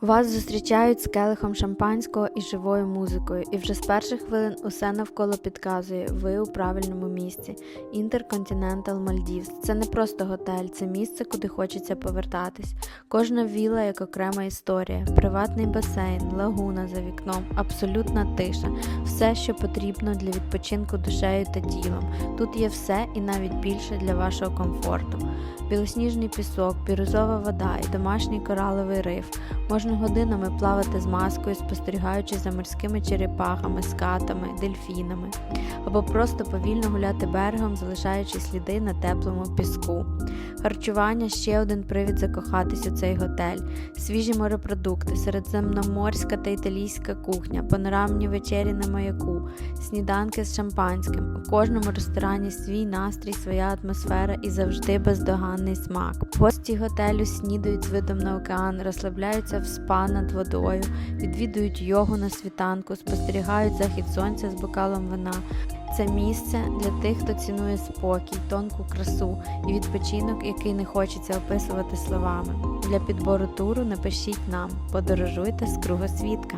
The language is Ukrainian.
Вас зустрічають з келихом шампанського і живою музикою, і вже з перших хвилин усе навколо підказує, ви у правильному місці. Intercontinental Maldives – це не просто готель, це місце, куди хочеться повертатись. Кожна віла як окрема історія, приватний басейн, лагуна за вікном, абсолютна тиша, все, що потрібно для відпочинку душею та тілом. Тут є все і навіть більше для вашого комфорту. Білосніжний пісок, бірюзова вода і домашній кораловий риф. Можна годинами плавати з маскою, спостерігаючи за морськими черепахами, скатами, дельфінами, або просто повільно гуляти берегом, залишаючи сліди на теплому піску. Харчування ще один привід закохатись у цей готель, свіжі морепродукти, середземноморська та італійська кухня, панорамні вечері на маяку, сніданки з шампанським. У кожному ресторані свій настрій, своя атмосфера і завжди бездоганний смак. Гості готелю снідають з видом на океан, розслабляються в спа над водою, відвідують йогу на світанку, спостерігають захід сонця з бокалом вина. Це місце для тих, хто цінує спокій, тонку красу і відпочинок, який не хочеться описувати словами. Для підбору туру напишіть нам, подорожуйте з кругосвітка.